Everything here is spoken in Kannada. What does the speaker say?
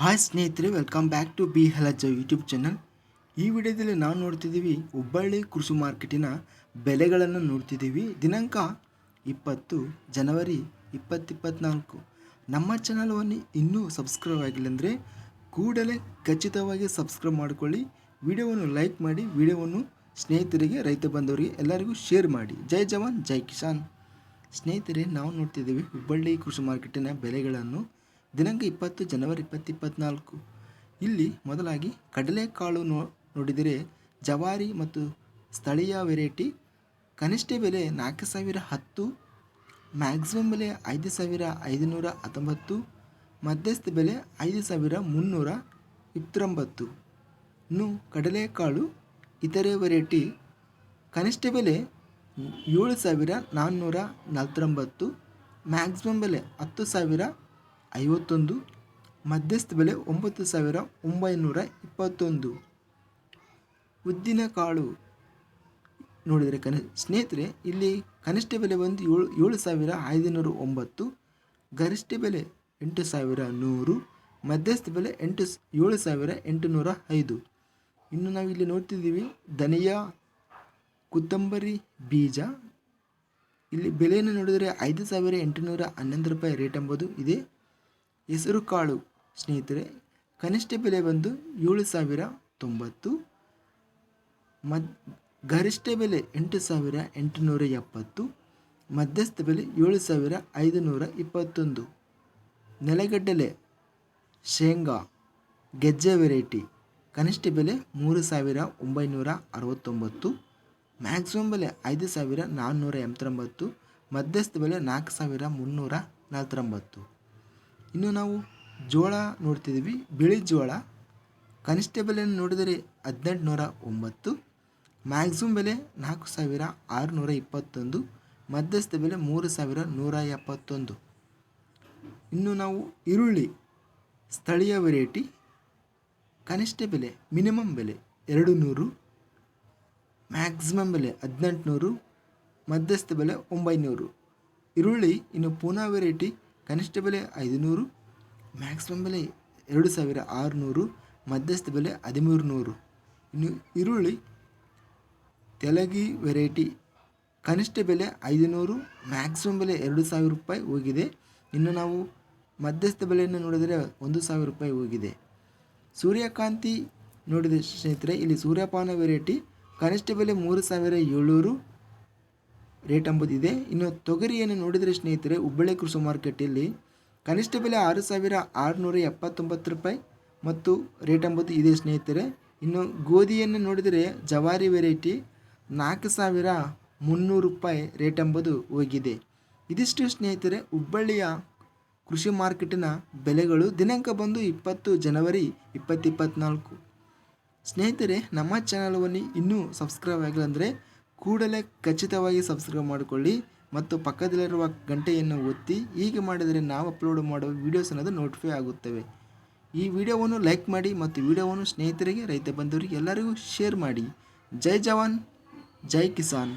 ಹಾಯ್ ಸ್ನೇಹಿತರೆ ವೆಲ್ಕಮ್ ಬ್ಯಾಕ್ ಟು ಬಿ ಹಲಜ ಯೂಟ್ಯೂಬ್ ಚಾನಲ್ ಈ ವಿಡಿಯೋದಲ್ಲಿ ನಾವು ನೋಡ್ತಿದ್ದೀವಿ ಹುಬ್ಬಳ್ಳಿ ಕೃಷಿ ಮಾರ್ಕೆಟಿನ ಬೆಲೆಗಳನ್ನು ನೋಡ್ತಿದ್ದೀವಿ. ದಿನಾಂಕ ಇಪ್ಪತ್ತು, ಜನವರಿ ಇಪ್ಪತ್ತಿಪ್ಪತ್ನಾಲ್ಕು. ನಮ್ಮ ಚಾನಲವನ್ನು ಇನ್ನೂ ಸಬ್ಸ್ಕ್ರೈಬ್ ಆಗಿಲ್ಲ ಅಂದರೆ ಕೂಡಲೇ ಖಚಿತವಾಗಿ ಸಬ್ಸ್ಕ್ರೈಬ್ ಮಾಡಿಕೊಳ್ಳಿ. ವಿಡಿಯೋವನ್ನು ಲೈಕ್ ಮಾಡಿ, ವಿಡಿಯೋವನ್ನು ಸ್ನೇಹಿತರಿಗೆ, ರೈತ ಬಂದವರಿಗೆ ಎಲ್ಲರಿಗೂ ಶೇರ್ ಮಾಡಿ. ಜೈ ಜವಾನ್, ಜೈ ಕಿಸಾನ್. ಸ್ನೇಹಿತರೆ, ನಾವು ನೋಡ್ತಿದ್ದೀವಿ ಹುಬ್ಬಳ್ಳಿ ಕೃಷಿ ಮಾರ್ಕೆಟಿನ ಬೆಲೆಗಳನ್ನು. ದಿನಾಂಕ ಇಪ್ಪತ್ತು, ಜನವರಿ ಇಪ್ಪತ್ತು ಇಪ್ಪತ್ತಿಪ್ಪತ್ನಾಲ್ಕು ಇಲ್ಲಿ ಮೊದಲಾಗಿ ಕಡಲೆಕಾಳು ನೋ, ನೋಡಿದರೆ ಜವಾರಿ ಮತ್ತು ಸ್ಥಳೀಯ ವೆರೈಟಿ ಕನಿಷ್ಠ ಬೆಲೆ ನಾಲ್ಕು ಸಾವಿರ ಹತ್ತು ಮ್ಯಾಕ್ಸಿಮಮ್ ಬೆಲೆ ಐದು ಸಾವಿರ ಐದುನೂರ ಹತ್ತೊಂಬತ್ತು, ಮಧ್ಯಸ್ಥ ಬೆಲೆ ಐದು ಸಾವಿರ ಮುನ್ನೂರ ಇಪ್ಪತ್ತೊಂಬತ್ತು. ಇನ್ನು ಕಡಲೆಕಾಳು ಇತರೆ ವೆರೈಟಿ ಕನಿಷ್ಠ ಬೆಲೆ ಏಳು ಸಾವಿರ ನಾನ್ನೂರ ನಲ್ವತ್ತೊಂಬತ್ತು ಮ್ಯಾಕ್ಸಿಮಮ್ ಬೆಲೆ ಹತ್ತು ಸಾವಿರ ಐವತ್ತೊಂದು, ಮಧ್ಯಸ್ಥ ಬೆಲೆ ಒಂಬತ್ತು ಸಾವಿರ ಒಂಬೈನೂರ ಇಪ್ಪತ್ತೊಂದು. ಉದ್ದಿನ ಕಾಳು ನೋಡಿದರೆ ಕನಿ, ಸ್ನೇಹಿತರೆ, ಇಲ್ಲಿ ಕನಿಷ್ಠ ಬೆಲೆ ಬಂದು ಏಳು ಏಳು ಸಾವಿರ ಐದುನೂರ ಒಂಬತ್ತು, ಗರಿಷ್ಠ ಬೆಲೆ ಎಂಟು ಸಾವಿರ ನೂರು, ಮಧ್ಯಸ್ಥ ಬೆಲೆ ಎಂಟು ಏಳು ಸಾವಿರ ಎಂಟುನೂರ ಐದು. ಇನ್ನು ನಾವು ಇಲ್ಲಿ ನೋಡ್ತಿದ್ದೀವಿ, ಧನಿಯಾ, ಕೊತ್ತಂಬರಿ ಬೀಜ. ಇಲ್ಲಿ ಬೆಲೆಯನ್ನು ನೋಡಿದರೆ ಐದು ಸಾವಿರ ಎಂಟುನೂರ ಹನ್ನೊಂದು ರೂಪಾಯಿ ರೇಟ್ ಎಂಬುದು ಇದೆ. ಹೆಸರು ಕಾಳು. ಸ್ನೇಹಿತರೆ, ಕನಿಷ್ಠ ಬೆಲೆ ಬಂದು ಏಳು ಸಾವಿರ ತೊಂಬತ್ತು, ಮದ್, ಗರಿಷ್ಠ ಬೆಲೆ ಎಂಟು ಸಾವಿರ ಎಂಟುನೂರ ಎಪ್ಪತ್ತು, ಮಧ್ಯಸ್ಥ ಬೆಲೆ ಏಳು ಸಾವಿರ ಐದುನೂರ ಇಪ್ಪತ್ತೊಂದು. ನೆಲಗಡ್ಡಲೆ ಶೇಂಗಾ, ಗೆಜ್ಜೆ ವೆರೈಟಿ, ಕನಿಷ್ಠ ಬೆಲೆ ಮೂರು ಸಾವಿರ ಒಂಬೈನೂರ ಅರವತ್ತೊಂಬತ್ತು, ಮ್ಯಾಕ್ಸಿಮಮ್ ಬೆಲೆ ಐದು ಸಾವಿರ ನಾನ್ನೂರ ಎಂಬತ್ತೊಂಬತ್ತು, ಮಧ್ಯಸ್ಥ ಬೆಲೆ ನಾಲ್ಕು ಸಾವಿರ ಮುನ್ನೂರ ನಲ್ವತ್ತೊಂಬತ್ತು. ಇನ್ನು ನಾವು ಜೋಳ ನೋಡ್ತಿದ್ದೀವಿ. ಬಿಳಿ ಜೋಳ. ಕನಿಷ್ಠ ಬೆಲೆಯನ್ನು ನೋಡಿದರೆ ಹದಿನೆಂಟುನೂರ ಒಂಬತ್ತು ಮ್ಯಾಕ್ಸಿಮಮ್ ಬೆಲೆ ನಾಲ್ಕು ಸಾವಿರ ಆರುನೂರ ಇಪ್ಪತ್ತೊಂದು ಮಧ್ಯಸ್ಥ ಬೆಲೆ ಮೂರು ಸಾವಿರ ನೂರ ಎಪ್ಪತ್ತೊಂದು ಇನ್ನು ನಾವು ಈರುಳ್ಳಿ. ಸ್ಥಳೀಯ ವೆರೈಟಿ ಕನಿಷ್ಠ ಬೆಲೆ ಮಿನಿಮಮ್ ಬೆಲೆ ಎರಡು ನೂರು. ಮ್ಯಾಕ್ಸಿಮಮ್ ಬೆಲೆ ಹದಿನೆಂಟುನೂರು. ಮಧ್ಯಸ್ಥ ಬೆಲೆ ಒಂಬೈನೂರು. ಈರುಳ್ಳಿ ಇನ್ನು ಪೂನಾ ವೆರೈಟಿ ಕನಿಷ್ಠ ಬೆಲೆ ಐದುನೂರು ಮ್ಯಾಕ್ಸಿಮಮ್ ಬೆಲೆ ಎರಡು ಸಾವಿರ ಆರುನೂರು, ಮಧ್ಯಸ್ಥ ಬೆಲೆ ಹದಿಮೂರು ನೂರು ಇನ್ನು ಈರುಳ್ಳಿ ತೆಲಗಿ ವೆರೈಟಿ ಕನಿಷ್ಠ ಬೆಲೆ ಐದುನೂರು ಮ್ಯಾಕ್ಸಿಮಮ್ ಬೆಲೆ ಎರಡು ಸಾವಿರ ರೂಪಾಯಿ ಹೋಗಿದೆ. ಇನ್ನು ನಾವು ಮಧ್ಯಸ್ಥ ಬೆಲೆಯನ್ನು ನೋಡಿದರೆ ಒಂದು ಸಾವಿರ ರೂಪಾಯಿ ಹೋಗಿದೆ. ಸೂರ್ಯಕಾಂತಿ ನೋಡಿದ ಸ್ನೇಹಿತರೆ, ಇಲ್ಲಿ ಸೂರ್ಯಪಾನ ವೆರೈಟಿ ಕನಿಷ್ಠ ಬೆಲೆ ಮೂರು ಸಾವಿರ ಏಳ್ನೂರು ರೇಟ್ ಎಂಬುದಿದೆ ಇನ್ನು ತೊಗರಿಯನ್ನು ನೋಡಿದರೆ ಸ್ನೇಹಿತರೆ, ಹುಬ್ಬಳ್ಳಿ ಕೃಷಿ ಮಾರ್ಕೆಟಲ್ಲಿ ಕನಿಷ್ಠ ಬೆಲೆ ಆರು ಸಾವಿರ ಆರುನೂರ ಎಪ್ಪತ್ತೊಂಬತ್ತು ರೂಪಾಯಿ ಮತ್ತು ರೇಟ್ ಎಂಬುದು ಇದೆ ಸ್ನೇಹಿತರೆ. ಇನ್ನು ಗೋಧಿಯನ್ನು ನೋಡಿದರೆ ಜವಾರಿ ವೆರೈಟಿ ನಾಲ್ಕು ಸಾವಿರ ಮುನ್ನೂರು ರೂಪಾಯಿ ರೇಟ್ ಎಂಬುದು ಹೋಗಿದೆ. ಇದಿಷ್ಟು ಸ್ನೇಹಿತರೆ, ಹುಬ್ಬಳ್ಳಿಯ ಕೃಷಿ ಮಾರ್ಕೆಟಿನ ಬೆಲೆಗಳು ದಿನಾಂಕ ಬಂದು ಇಪ್ಪತ್ತು ಜನವರಿ ಇಪ್ಪತ್ತಿಪ್ಪತ್ನಾಲ್ಕು ಸ್ನೇಹಿತರೆ, ನಮ್ಮ ಚಾನಲವನ್ನು ಇನ್ನೂ ಸಬ್ಸ್ಕ್ರೈಬ್ ಆಗಿಲ್ಲ ಅಂದರೆ ಕೂಡಲೇ ಖಚಿತವಾಗಿ ಸಬ್ಸ್ಕ್ರೈಬ್ ಮಾಡಿಕೊಳ್ಳಿ ಮತ್ತು ಪಕ್ಕದಲ್ಲಿರುವ ಗಂಟೆಯನ್ನು ಒತ್ತಿ ಹೀಗೆ ಮಾಡಿದರೆ ನಾವು ಅಪ್ಲೋಡ್ ಮಾಡುವ ವೀಡಿಯೋಸ್ ಅನ್ನೋದು ನೋಟಿಫೈ ಆಗುತ್ತವೆ. ಈ ವಿಡಿಯೋವನ್ನು ಲೈಕ್ ಮಾಡಿ ಮತ್ತು ವಿಡಿಯೋವನ್ನು ಸ್ನೇಹಿತರಿಗೆ, ರೈತ ಬಂಧುವರಿಗೆ ಎಲ್ಲರಿಗೂ ಶೇರ್ ಮಾಡಿ. ಜೈ ಜವಾನ್, ಜೈ ಕಿಸಾನ್.